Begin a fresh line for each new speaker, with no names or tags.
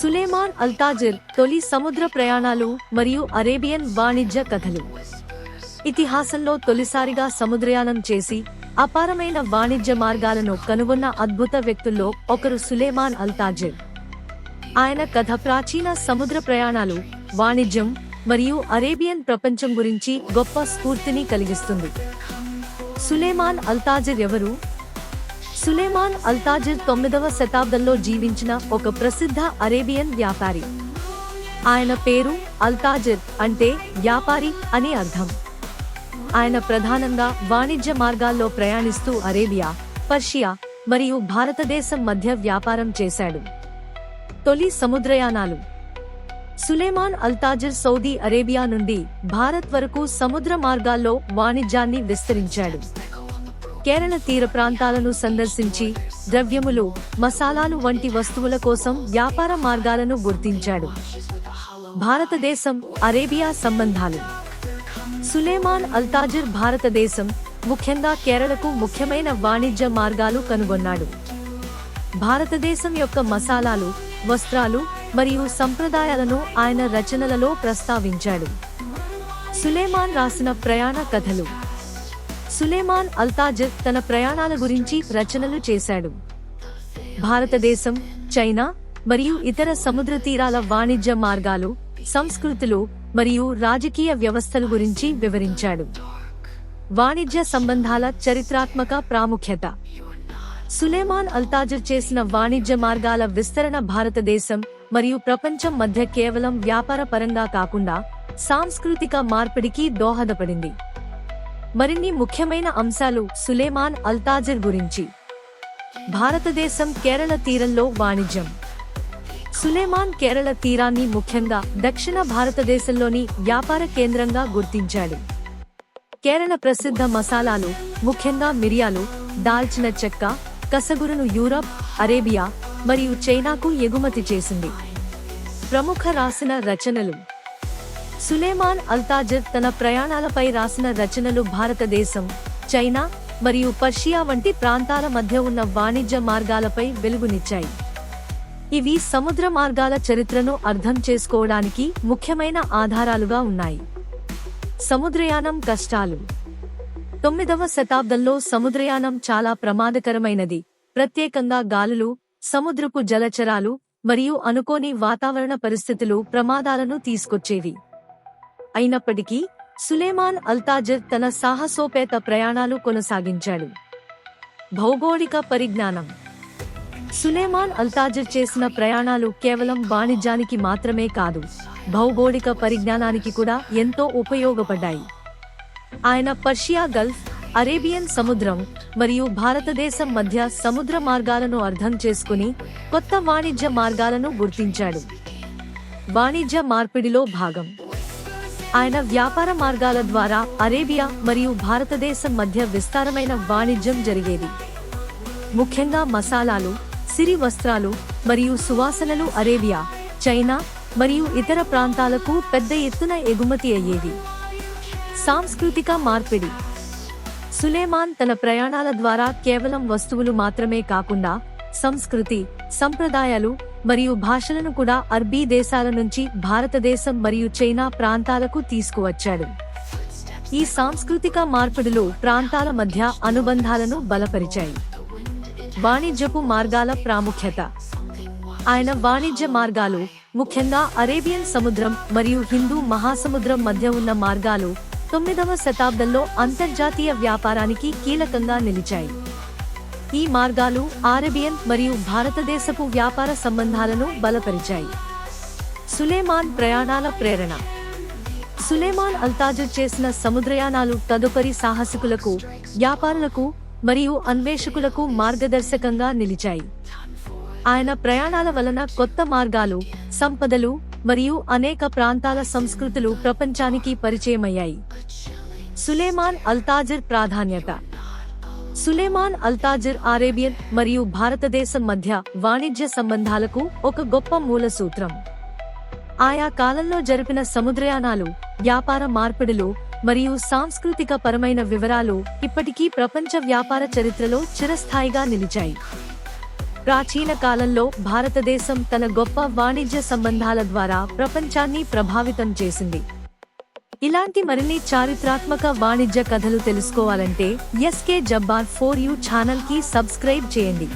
సులేమాన్ అల్తాజిర్ తొలి సముద్ర ప్రయాణాలు మరియు అరేబియన్ వాణిజ్య కథలు. ఇతిహాసంలో తొలిసారిగా సముద్రయానం చేసి అపారమైన వాణిజ్య మార్గాలను కనుగొన్న అద్భుత వ్యక్తుల్లో ఒకరు సులేమాన్ అల్తాజిర్ ఆయన కథ ప్రాచీన సముద్ర ప్రయాణాలు వాణిజ్యం మరియు అరేబియన్ ప్రపంచం గురించి గొప్ప స్ఫూర్తిని కలిగిస్తుంది. సులేమాన్ అల్తాజిర్ ఎవరు? సులేమాన్ అల్తాజిర్ తొమ్మిదవ శతాబ్దంలో జీవించిన ఒక ప్రసిద్ధ అరేబియన్ వ్యాపారి. ఆయన పేరు అల్తాజిర్ అంటే వ్యాపారి అని అర్థం. ఆయన ప్రధానంగా వాణిజ్య మార్గాల్లో ప్రయాణిస్తూ అరేబియా పర్షియా మరియు భారతదేశం మధ్య వ్యాపారం చేశాడు. తొలి సముద్రయానాలు. సులేమాన్ అల్తాజిర్ సౌదీ అరేబియా నుండి భారత్ వరకు సముద్ర మార్గాల్లో వాణిజ్యాన్ని విస్తరించాడు. కేరళ తీర ప్రాంతాలను సందర్శించి ద్రవ్యములు మసాలాలు వంటి వస్తువుల కోసం వ్యాపార మార్గాలను గుర్తించాడు. భారతదేశం అరేబియా సంబంధాలు. సులేమాన్ అల్తాజిర్ భారతదేశం ముఖ్యంగా కేరళకు ముఖ్యమైన వాణిజ్య మార్గాలు కనుగొన్నాడు. భారతదేశం యొక్క మసాలాలు వస్త్రాలు మరియు సంప్రదాయాలను ఆయన రచనలలో ప్రస్తావించాడు. సులేమాన్ రాసిన ప్రయాణ కథలు. సులేమాన్ అల్తాజర్ తన ప్రయాణాల గురించి రచనలు చేశాడు. భారతదేశం చైనా మరియు ఇతర సముద్ర తీరాల వాణిజ్య మార్గాలు సంస్కృతులు మరియు రాజకీయ వ్యవస్థల గురించి వివరించాడు. వాణిజ్య సంబంధాల చరిత్రాత్మక ప్రాముఖ్యత. సులేమాన్ అల్తాజర్ చేసిన వాణిజ్య మార్గాల విస్తరణ భారతదేశం మరియు ప్రపంచం మధ్య కేవలం వ్యాపార పరంగా కాకుండా సాంస్కృతిక మార్పిడికి దోహదపడింది. మరిన్ని ముఖ్యమైన అంశాలు సులేమాన్ అల్తాజిర్ గురించి. భారతదేశం కేరళ తీరంలో వాణిజ్యం. సులేమాన్ కేరళ తీరాన్ని ముఖ్యంగా దక్షిణ భారతదేశంలోని వ్యాపార కేంద్రంగా గుర్తించాడు. కేరళ ప్రసిద్ధ మసాలాలు ముఖ్యంగా మిరియాలు దాల్చిన చెక్క కసగురును యూరప్ అరేబియా మరియు చైనాకు ఎగుమతి చేసింది. ప్రముఖ రాసిన రచనలు. సులేమాన్ అల్తాజర్ తన ప్రయాణాలపై రాసిన రచనలు భారతదేశం చైనా మరియు పర్షియా వంటి ప్రాంతాల మధ్య ఉన్న వాణిజ్య మార్గాలపై వెలుగునిచ్చాయి. ఇవి సముద్ర మార్గాల చరిత్రను అర్థం చేసుకోవడానికి ముఖ్యమైన ఆధారాలుగా ఉన్నాయి. సముద్రయానం కష్టాలు. తొమ్మిదవ శతాబ్దంలో సముద్రయానం చాలా ప్రమాదకరమైనది. ప్రత్యేకంగా గాలులు సముద్రపు జలచరాలు మరియు అనుకోని వాతావరణ పరిస్థితులు ప్రమాదాలను తీసుకొచ్చేవి. అయినప్పటికీ సులేమాన్ అల్తాజర్ తన సాహసోపేత ప్రయాణాలు కొనసాగించాడు. భౌగోళిక పరిజ్ఞానం. సులేమాన్ అల్తాజర్ చేసిన ప్రయాణాలు కేవలం వాణిజ్యానికి మాత్రమే కాదు భౌగోళిక పరిజ్ఞానానికి కూడా ఎంతో ఉపయోగపడ్డాయి. ఆయన పర్షియా గల్ఫ్ అరేబియన్ సముద్రం మరియు భారతదేశం మధ్య సముద్ర మార్గాలను అర్థం చేసుకుని కొత్త వాణిజ్య మార్గాలను గుర్తించాడు. వాణిజ్య మార్పిడిలో భాగం. ఆయన వ్యాపార మార్గాల ద్వారా అరేబియా మరియు భారతదేశం మధ్య విస్తారమైన వాణిజ్యం జరిగేది. ముఖ్యంగా మసాలాలు సిరి వస్త్రాలు మరియు సువాసనలు అరేబియా చైనా మరియు ఇతర ప్రాంతాలకు పెద్ద ఎత్తున ఎగుమతి అయ్యేవి సాంస్కృతిక మార్పిడి. సులేమాన్ తన ప్రయాణాల ద్వారా కేవలం వస్తువులు మాత్రమే కాకుండా సంస్కృతి సంప్రదాయాలు మరియు భాషలను కూడా అర్బీ దేశాల నుంచి భారతదేశం మరియు చైనా ప్రాంతాలకు తీసుకువచ్చాడు. ఈ సాంస్కృతిక మార్పిడులు ప్రాంతాల మధ్య అనుబంధాలను బలపరిచాయి. వాణిజ్యపు మార్గాల ప్రాముఖ్యత. ఆయన వాణిజ్య మార్గాలు ముఖ్యంగా అరేబియన్ సముద్రం మరియు హిందూ మహాసముద్రం మధ్య ఉన్న మార్గాలు తొమ్మిదవ శతాబ్దంలో అంతర్జాతీయ వ్యాపారానికి కీలకంగా నిలిచాయి. ఈ మార్గాలు అరేబియన్ మరియు భారతదేశపు వ్యాపార సంబంధాలను బలపరిచాయి. సులేమాన్ ప్రయాణాల ప్రేరణ. సులేమాన్ అల్తాజర్ చేసిన సముద్రయానాలు తదుపరి సాహసికులకు వ్యాపారులకు మరియు అన్వేషకులకు మార్గదర్శకంగా నిలిచాయి. ఆయన ప్రయాణాల వలన కొత్త మార్గాలు సంపదలు మరియు అనేక ప్రాంతాల సంస్కృతులు ప్రపంచానికి పరిచయమయ్యాయి. సులేమాన్ అల్తాజర్ ప్రాధాన్యత. సులేమాన్ అల్తాజర్ అరేబియన్ మరియు భారతదేశం మధ్య వాణిజ్య సంబంధాలకు ఒక గొప్ప మూల సూత్రం. ఆయా కాలంలో జరిపిన సముద్రయానాలు వ్యాపార మార్పిడులు మరియు సాంస్కృతిక పరమైన వివరాలు ఇప్పటికీ ప్రపంచ వ్యాపార చరిత్రలో చిరస్థాయిగా నిలిచాయి. ప్రాచీన కాలంలో భారతదేశం తన గొప్ప వాణిజ్య సంబంధాల ద్వారా ప్రపంచాన్ని ప్రభావితం చేసింది. ఇలాంటి మరిన్ని చారిత్రాత్మక వాణిజ్య కథలు తెలుసుకోవాలంటే ఎస్కే జబ్బార్ ఫోర్ యూ ఛానల్కి సబ్స్క్రైబ్ చేయండి.